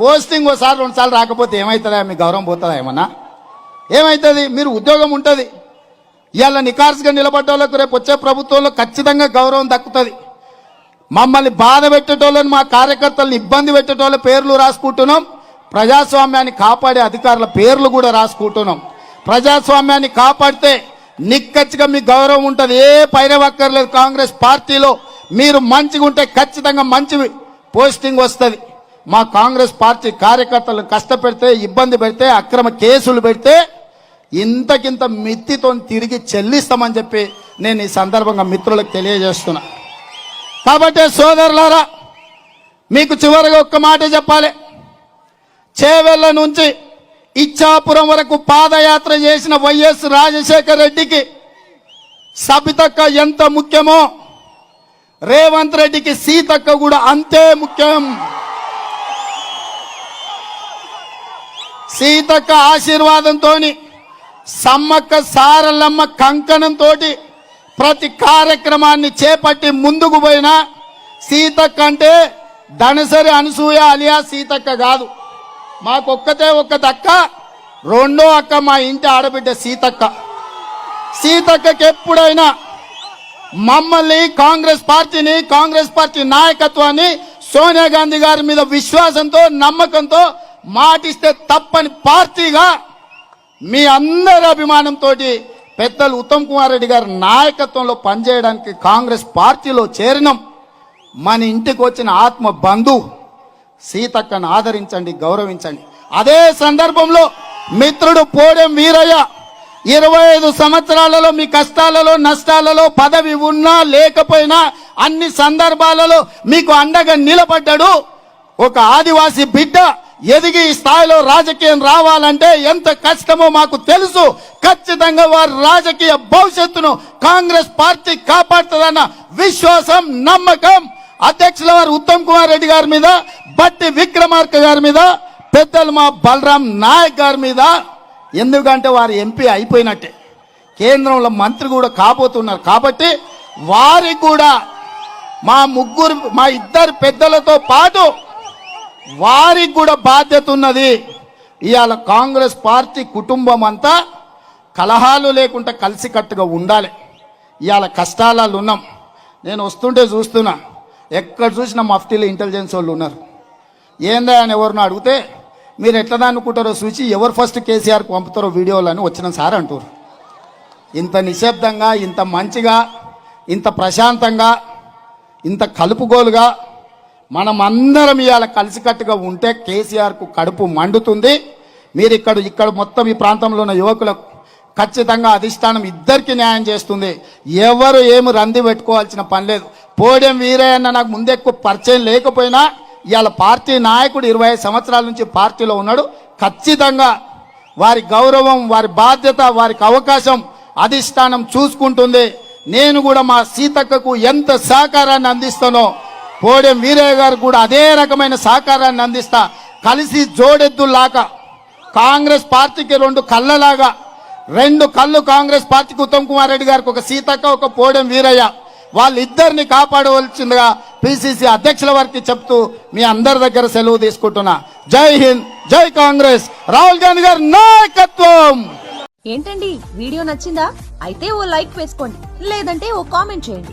Posting ఒకసారి రెండుసార్లు రాకపోతే ఏమవుతుందా మీ గౌరవం పోతుందా ఏమన్నా? ఏమవుతుంది మీరు ఉద్యోగం ఉంటుంది. ఇవాళ నికార్సుగా నిలబడ్డ వాళ్ళకు రేపు వచ్చే ప్రభుత్వంలో ఖచ్చితంగా గౌరవం దక్కుతుంది. మమ్మల్ని బాధ పెట్టేటోళ్ళని మా కార్యకర్తలను ఇబ్బంది పెట్టేటోళ్ళ పేర్లు రాసుకుంటున్నాం. ప్రజాస్వామ్యాన్ని కాపాడే అధికారుల పేర్లు కూడా రాసుకుంటున్నాం. ప్రజాస్వామ్యాన్ని కాపాడితే నిక్కచ్చిగా మీ గౌరవం ఉంటుంది. ఏ పైరవక్కర్లేదు కాంగ్రెస్ పార్టీలో. మీరు మంచిగా ఉంటే ఖచ్చితంగా మంచి పోస్టింగ్ వస్తుంది. మా కాంగ్రెస్ పార్టీ కార్యకర్తలను కష్టపెడితే ఇబ్బంది పెడితే అక్రమ కేసులు పెడితే ఇంతకింత మిత్తితో తిరిగి చెల్లిస్తామని చెప్పి నేను ఈ సందర్భంగా మిత్రులకు తెలియజేస్తున్నా. కాబట్టి సోదరులారా మీకు చివరిగా ఒక్క మాట చెప్పాలి. చేవెళ్ళ నుంచి ఇచ్చాపురం వరకు పాదయాత్ర చేసిన వైఎస్ రాజశేఖర రెడ్డికి సబితక్క ఎంత ముఖ్యమో రేవంత్ రెడ్డికి సీతక్క కూడా అంతే ముఖ్యం. సీతక్క ఆశీర్వాదంతో సమ్మక్క సారలమ్మ కంకణంతో ప్రతి కార్యక్రమాన్ని చేపట్టి ముందుకు పోయినా సీతక్క అంటే ధనసరి అనసూయ అలియా సీతక్క కాదు. మాకొక్కతే ఒక్కటి అక్క రెండో అక్క మా ఇంటి ఆడబిడ్డ సీతక్క. సీతక్కకి ఎప్పుడైనా మమ్మల్ని కాంగ్రెస్ పార్టీని కాంగ్రెస్ పార్టీ నాయకత్వాన్ని సోనియా గాంధీ గారి మీద విశ్వాసంతో నమ్మకంతో మాటిస్తే తప్పని పార్టీగా మీ అందరి అభిమానంతో పెద్దలు ఉత్తమ్ కుమార్ రెడ్డి గారి నాయకత్వంలో పనిచేయడానికి కాంగ్రెస్ పార్టీలో చేరినాం. మన ఇంటికి వచ్చిన ఆత్మ బంధువు సీతక్కను ఆదరించండి గౌరవించండి. అదే సందర్భంలో మిత్రుడు పోడెం వీరయ్య ఇరవై ఐదు సంవత్సరాలలో మీ కష్టాలలో నష్టాలలో పదవి ఉన్నా లేకపోయినా అన్ని సందర్భాలలో మీకు అండగా నిలబడ్డాడు. ఒక ఆదివాసి బిడ్డ ఎదిగి ఈ స్థాయిలో రాజకీయం రావాలంటే ఎంత కష్టమో మాకు తెలుసు. ఖచ్చితంగా వారి రాజకీయ భవిష్యత్తును కాంగ్రెస్ పార్టీ కాపాడుతుందన్న విశ్వాసం నమ్మకం. అధ్యక్షుల వారు ఉత్తమ్ కుమార్ రెడ్డి గారి మీద బట్టి విక్రమార్క గారి మీద పెద్దలు మా బలరాం నాయక్ గారి మీద. ఎందుకంటే వారు ఎంపీ అయిపోయినట్టే. కేంద్రంలో మంత్రి కూడా కాబోతున్నారు కాబట్టి వారికి కూడా మా ముగ్గురు మా ఇద్దరు పెద్దలతో పాటు వారికి కూడా బాధ్యత ఉన్నది. ఇవాళ కాంగ్రెస్ పార్టీ కుటుంబం అంతా కలహాలు లేకుండా కలిసికట్టుగా ఉండాలి. ఇవాళ కష్టాలలో ఉన్నాం. నేను వస్తుంటే చూస్తున్నా. ఎక్కడ చూసినా మఫ్టీలో ఇంటెలిజెన్స్ వాళ్ళు ఉన్నారు. ఏందా అని ఎవరినో అడిగితే మీరు ఎట్లా అనుకుంటారో చూసి ఎవరు ఫస్ట్ కేసీఆర్కి పంపుతారో వీడియోలు అని వచ్చిన సార్ అంటారు. ఇంత నిశ్శబ్దంగా ఇంత మంచిగా ఇంత ప్రశాంతంగా ఇంత కలుపుగోలుగా మనం అందరం ఇవాళ కలిసికట్టుగా ఉంటే కేసీఆర్కు కడుపు మండుతుంది. మీరు ఇక్కడ ఇక్కడ మొత్తం ఈ ప్రాంతంలో ఉన్న యువకులకు ఖచ్చితంగా అధిష్టానం ఇద్దరికి న్యాయం చేస్తుంది. ఎవరు ఏమి రంది పెట్టుకోవాల్సిన పని లేదు. పోడెం వీరయ్యన్న నాకు ముందెక్కువ పరిచయం లేకపోయినా ఇవాళ పార్టీ నాయకుడు ఇరవై సంవత్సరాల నుంచి పార్టీలో ఉన్నాడు. ఖచ్చితంగా వారి గౌరవం వారి బాధ్యత వారికి అవకాశం అధిష్టానం చూసుకుంటుంది. నేను కూడా మా సీతక్కకు ఎంత సహకారాన్ని అందిస్తానో పోడెం వీరయ్య గారు కూడా అదే రకమైన సహకారాన్ని అందిస్తా కలిసి జోడెద్దులాగా కాంగ్రెస్ పార్టీకి రెండు కళ్ళలాగా రెండు కళ్ళు కాంగ్రెస్ పార్టీకి ఉత్తమ్ కుమార్ రెడ్డి గారికి ఒక సీతక్క ఒక పోడెం వీరయ్య వాళ్ళిద్దరిని కాపాడవలసిందిగా పిసిసి అధ్యక్షుల వారికి చెప్తూ మీ అందరి దగ్గర సెలవు తీసుకుంటున్నా. జై హింద్ జై కాంగ్రెస్. రాహుల్ గాంధీ గారి నాయకత్వం! ఏంటండి వీడియో నచ్చిందా? అయితే ఓ లైక్ వేసుకోండి లేదంటే ఓ కామెంట్ చేయండి.